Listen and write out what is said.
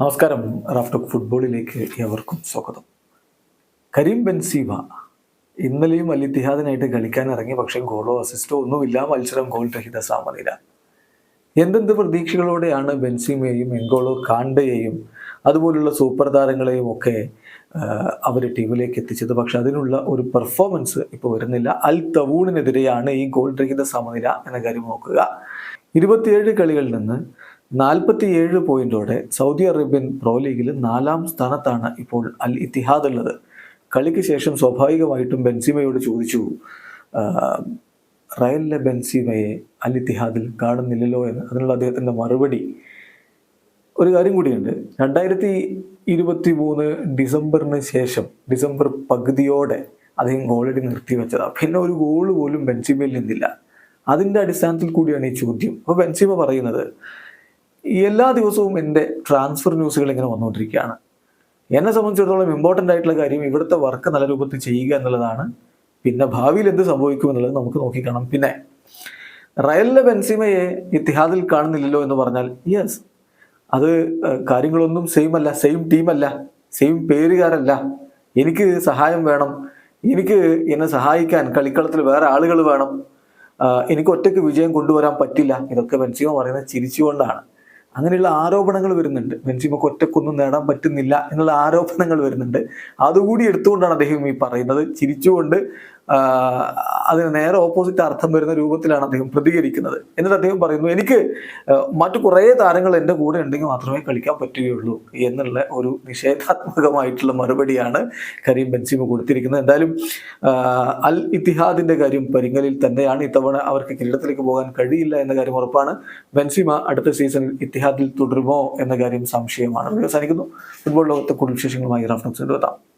നമസ്കാരം. റാഫ്റ്റോക്ക് ഫുട്ബോളിലേക്ക് ഏവർക്കും സ്വാഗതം. കരീം ബെൻസീമ ഇന്നലെയും അൽ കളിക്കാൻ ഇറങ്ങി പക്ഷേ ഗോളോ അസിസ്റ്റോ ഒന്നുമില്ല. മത്സരം ഗോൾ രഹിത സമനില. എന്തെന്ത് പ്രതീക്ഷകളോടെയാണ് ബെൻസീമയെയും എൻഗോളോ കാണ്ടയെയും അതുപോലുള്ള സൂപ്പർ താരങ്ങളെയും ഒക്കെ അവർ ടീമിലേക്ക് എത്തിച്ചത്? പക്ഷെ അതിനുള്ള ഒരു പെർഫോമൻസ് ഇപ്പോൾ വരുന്നില്ല. അൽ തവൂണിനെതിരെയാണ് ഈ ഗോൾ രഹിത സമനില എന്ന കാര്യം നോക്കുക. ഇരുപത്തിയേഴ് കളികളിൽ നിന്ന് നാൽപ്പത്തിയേഴ് പോയിന്റോടെ സൗദി അറേബ്യൻ പ്രോ ലീഗിൽ നാലാം സ്ഥാനത്താണ് ഇപ്പോൾ അൽ ഇത്തിഹാദ് ഉള്ളത്. കളിക്ക് ശേഷം സ്വാഭാവികമായിട്ടും ബെൻസിമയോട് ചോദിച്ചു റയലിലെ ബെൻസിമയെ അൽ ഇത്തിഹാദിൽ കാണുന്നില്ലല്ലോ എന്ന്? അതിനുള്ള അദ്ദേഹത്തിന്റെ മറുപടി. ഒരു കാര്യം കൂടിയുണ്ട്. രണ്ടായിരത്തി ഇരുപത്തി മൂന്ന് ഡിസംബറിന് ശേഷം ഡിസംബർ പകുതിയോടെ അദ്ദേഹം ഗോളടി നിർത്തിവെച്ചതാണ് പിന്നെ ഒരു ഗോൾ പോലും ബെൻസിമയിൽ നിന്നില്ല. അതിന്റെ അടിസ്ഥാനത്തിൽ കൂടിയാണ് ഈ ചോദ്യം. അപ്പോൾ ബെൻസിമ പറയുന്നത് എല്ലാ ദിവസവും എന്റെ ട്രാൻസ്ഫർ ന്യൂസുകൾ ഇങ്ങനെ വന്നുകൊണ്ടിരിക്കുകയാണ്. എന്നെ സംബന്ധിച്ചിടത്തോളം ഇമ്പോർട്ടന്റ് ആയിട്ടുള്ള കാര്യം ഇവിടുത്തെ വർക്ക് നല്ല രൂപത്തിൽ ചെയ്യുക എന്നുള്ളതാണ്. പിന്നെ ഭാവിയിൽ എന്ത് സംഭവിക്കും എന്നുള്ളത് നമുക്ക് നോക്കിക്കാണാം. പിന്നെ റയലിലെ ബെൻസിമയെ ഇത്തിഹാദിൽ കാണുന്നില്ലല്ലോ എന്ന് പറഞ്ഞാൽ യെസ് അത് കാര്യങ്ങളൊന്നും സെയിം അല്ല സെയിം ടീമല്ല സെയിം പേരുകാരല്ല. എനിക്ക് സഹായം വേണം. എനിക്ക് എന്നെ സഹായിക്കാൻ കളിക്കളത്തിൽ വേറെ ആളുകൾ വേണം. എനിക്ക് ഒറ്റയ്ക്ക് വിജയം കൊണ്ടുവരാൻ പറ്റില്ല. ഇതൊക്കെ ബെൻസിമ പറയുന്നത് ചിരിച്ചുകൊണ്ടാണ്. അങ്ങനെയുള്ള ആരോപണങ്ങൾ വരുന്നുണ്ട്. ബെൻസിമക്ക് ഒറ്റക്കൊന്നും നേടാൻ പറ്റുന്നില്ല എന്നുള്ള ആരോപണങ്ങൾ വരുന്നുണ്ട്. അതുകൂടി എടുത്തുകൊണ്ടാണ് അദ്ദേഹം ഈ പറയുന്നത്. ചിരിച്ചുകൊണ്ട് അതിന് നേരെ ഓപ്പോസിറ്റ് അർത്ഥം വരുന്ന രൂപത്തിലാണ് അദ്ദേഹം പ്രതികരിക്കുന്നത്. എന്നിട്ട് അദ്ദേഹം പറയുന്നു എനിക്ക് മറ്റു കുറേ താരങ്ങൾ എന്റെ കൂടെ ഉണ്ടെങ്കിൽ മാത്രമേ കളിക്കാൻ പറ്റുകയുള്ളൂ എന്നുള്ള ഒരു നിഷേധാത്മകമായിട്ടുള്ള മറുപടിയാണ് കരീം ബെൻസിമ കൊടുത്തിരിക്കുന്നത്. എന്തായാലും അൽ ഇത്തിഹാദിന്റെ കാര്യം പരിങ്ങലിൽ തന്നെയാണ് ഇത്തവണ അവർക്ക് കിരീടത്തിലേക്ക് പോകാൻ കഴിയില്ല എന്ന കാര്യം ഉറപ്പാണ്. ബെൻസിമ അടുത്ത സീസണിൽ ഇത്തിഹാദിൽ തുടരുമോ എന്ന കാര്യം സംശയമാണ്. അവസാനിക്കുന്നു. ഫുട്ബോൾ ലോകത്തെ കൂടുതൽ വിശേഷങ്ങളുമായി റഫറൻസ് എത്താം